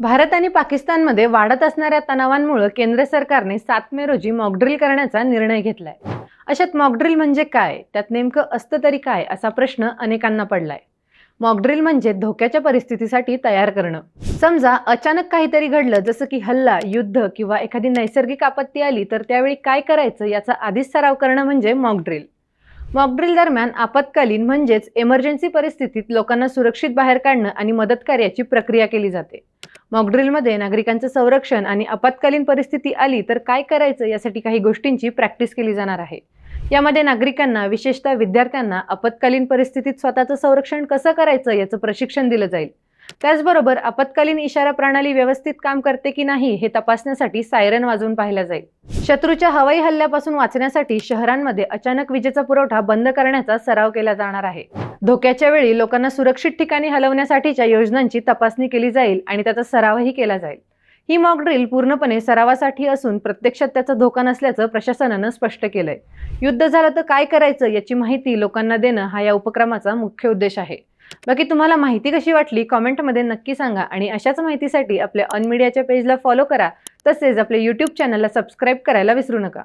भारत आणि पाकिस्तानमध्ये वाढत असणाऱ्या तणावांमुळे केंद्र सरकारने सात मे रोजी मॉकड्रिल करण्याचा निर्णय घेतलाय. अशात मॉकड्रिल म्हणजे काय? त्यात नेमकं असतं तरी काय? असा प्रश्न अनेकांना पडलाय. मॉकड्रिल म्हणजे धोक्याच्या परिस्थितीसाठी तयार करणं. समजा अचानक काहीतरी घडलं जसं की हल्ला युद्ध किंवा एखादी नैसर्गिक आपत्ती आली तर त्यावेळी काय करायचं याचा आधीच सराव करणं म्हणजे मॉकड्रिल मॉकड्रिल दरम्यान आपत्कालीन म्हणजेच एमर्जन्सी परिस्थितीत लोकांना सुरक्षित बाहेर काढणं आणि मदत कार्याची प्रक्रिया केली जाते. मॉकड्रिलमध्ये नागरिकांचं संरक्षण आणि आपत्कालीन परिस्थिती आली तर काय करायचं यासाठी काही गोष्टींची प्रॅक्टिस केली जाणार आहे. यामध्ये नागरिकांना विशेषतः विद्यार्थ्यांना आपत्कालीन परिस्थितीत स्वतःचं संरक्षण कसं करायचं याचं प्रशिक्षण दिलं जाईल. त्याचबरोबर आपत्कालीन इशारा प्रणाली व्यवस्थित काम करते की नाही हे तपासण्यासाठी सायरन वाजवून पाहिलं जाईल. शत्रूच्या हवाई हल्ल्यापासून वाचण्यासाठी शहरांमध्ये अचानक विजेचा पुरवठा बंद करण्याचा सराव केला जाणार आहे. धोक्याच्या वेळी लोकांना सुरक्षित ठिकाणी हलवण्यासाठीच्या योजनांची तपासणी केली जाईल आणि त्याचा सरावही केला जाईल. ही मॉक ड्रिल पूर्णपणे सरावासाठी असून प्रत्यक्षात त्याचा धोका नसल्याचं प्रशासनानं स्पष्ट केलंय. युद्ध झालं तर काय करायचं याची माहिती लोकांना देणं हा या उपक्रमाचा मुख्य उद्देश आहे. बाकी तुम्हाला माहिती कशी वाटली कॉमेंटमध्ये नक्की सांगा आणि अशाच माहितीसाठी आपल्या अनमीडियाच्या पेजला फॉलो करा. तसेच आपल्या यूट्यूब चॅनलला सबस्क्राईब करायला विसरू नका.